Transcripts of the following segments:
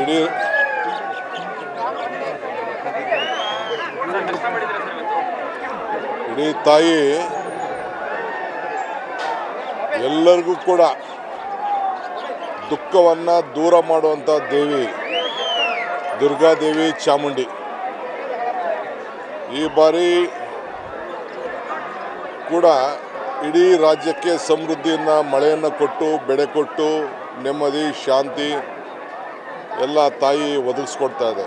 ಇಡೀ ಇಡೀ ತಾಯಿ ಎಲ್ಲರಿಗೂ ಕೂಡ ದುಃಖವನ್ನು ದೂರ ಮಾಡುವಂಥ ದೇವಿ ದುರ್ಗಾದೇವಿ ಚಾಮುಂಡಿ. ಈ ಬಾರಿ ಕೂಡ ಇಡೀ ರಾಜ್ಯಕ್ಕೆ ಸಮೃದ್ಧಿಯನ್ನು, ಮಳೆಯನ್ನು ಕೊಟ್ಟು, ಬೆಳೆ ಕೊಟ್ಟು ನೆಮ್ಮದಿ, ಶಾಂತಿ ಎಲ್ಲ ತಾಯಿ ಒದಗಿಸ್ಕೊಡ್ತಾ ಇದೆ.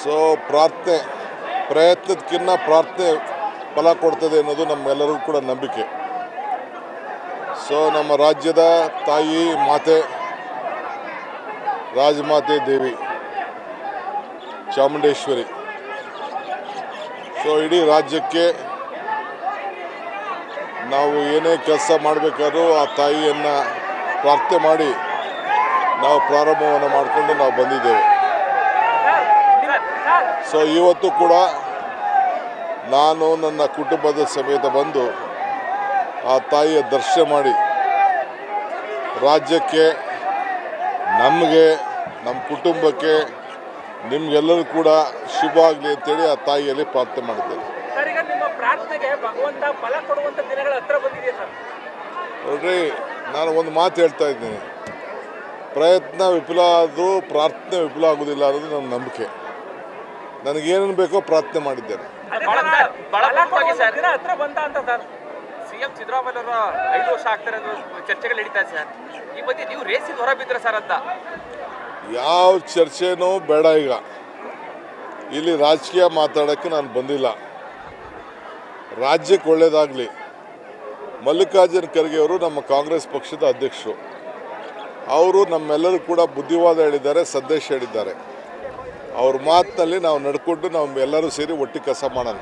ಸೊ ಪ್ರಾರ್ಥನೆ ಪ್ರಯತ್ನದಕ್ಕಿಂತ ಪ್ರಾರ್ಥನೆ ಫಲ ಕೊಡ್ತದೆ ಅನ್ನೋದು ನಮ್ಮೆಲ್ಲರಿಗೂ ಕೂಡ ನಂಬಿಕೆ. ಸೊ ನಮ್ಮ ರಾಜ್ಯದ ತಾಯಿ, ಮಾತೆ, ರಾಜಮಾತೆ ದೇವಿ, ಚಾಮುಂಡೇಶ್ವರಿ. ಸೊ ಇಡೀ ರಾಜ್ಯಕ್ಕೆ ನಾವು ಏನೇ ಕೆಲಸ ಮಾಡಬೇಕಾದ್ರೂ ಆ ತಾಯಿಯನ್ನು ಪ್ರಾರ್ಥನೆ ಮಾಡಿ ನಾವು ಪ್ರಾರಂಭವನ್ನು ಮಾಡಿಕೊಂಡು ನಾವು ಬಂದಿದ್ದೇವೆ. ಸೊ ಇವತ್ತು ಕೂಡ ನಾನು ನನ್ನ ಕುಟುಂಬದ ಸಮೇತ ಬಂದು ಆ ತಾಯಿಯ ದರ್ಶನ ಮಾಡಿ ರಾಜ್ಯಕ್ಕೆ, ನಮಗೆ ನಮ್ಮ ಕುಟುಂಬಕ್ಕೆ, ನಿಮಗೆಲ್ಲರೂ ಕೂಡ ಶುಭ ಆಗಲಿ ಅಂತೇಳಿ ಆ ತಾಯಿಯಲ್ಲಿ ಪ್ರಾರ್ಥನೆ ಮಾಡಿದ್ದೇನೆ. ಸರ್ ಈಗ ನಿಮ್ಮ ಪ್ರಾರ್ಥನೆಗೆ ಭಗವಂತ ಫಲ ಕೊಡುವಂತ ದಿನಗಳ ಹತ್ರ ಬಂದಿದೆ ಸರ್? ನೋಡ್ರಿ ನಾನು ಒಂದು ಮಾತು ಹೇಳ್ತಾ ಇದ್ದೀನಿ. ಪ್ರಯತ್ನ ವಿಫಲ ಆದರೂ ಪ್ರಾರ್ಥನೆ ವಿಫಲ ಆಗೋದಿಲ್ಲ ಅನ್ನೋದು ನನ್ನ ನಂಬಿಕೆ. ನನಗೇನೇನು ಬೇಕೋ ಪ್ರಾರ್ಥನೆ ಮಾಡಿದ್ದೇನೆ. ಬಹಳ ಸರ್, ಬಹಳ ಫಲ ಸರ್. ದಿನ ಹತ್ರ ಬಂತ ಅಂತ ಸರ್. ಸಿಎಂ ಸಿದ್ದರಾಮಯ್ಯ ಅವರ ಐದು ವರ್ಷ ಆಗ್ತಾರೆ ಚರ್ಚೆಗಳು ನಡೀತಾ ಸರ್. ಈ ಬಗ್ಗೆ ನೀವು ರೇಸಿಂದ ಹೊರ ಬಿದ್ರ ಸರ್ ಅಂತ. ಯಾವ ಚರ್ಚೆನೂ ಬೇಡ ಈಗ. ಇಲ್ಲಿ ರಾಜಕೀಯ ಮಾತಾಡೋಕ್ಕೆ ನಾನು ಬಂದಿಲ್ಲ. ರಾಜ್ಯಕ್ಕೆ ಒಳ್ಳೆಯದಾಗಲಿ ಮಲ್ಲಿಕಾರ್ಜುನ ಖರ್ಗೆ ಅವರು ನಮ್ಮ ಕಾಂಗ್ರೆಸ್ ಪಕ್ಷದ ಅಧ್ಯಕ್ಷರು. ಅವರು ನಮ್ಮೆಲ್ಲರೂ ಕೂಡ ಬುದ್ಧಿವಾದ ಹೇಳಿದ್ದಾರೆ, ಸಂದೇಶ ಹೇಳಿದ್ದಾರೆ. ಅವ್ರ ಮಾತಿನಲ್ಲಿ ನಾವು ನಡ್ಕೊಂಡು ನಾವು ಎಲ್ಲರೂ ಸೇರಿ ಒಟ್ಟಿಗೆ ಕೆಲಸ ಮಾಡೋಣ.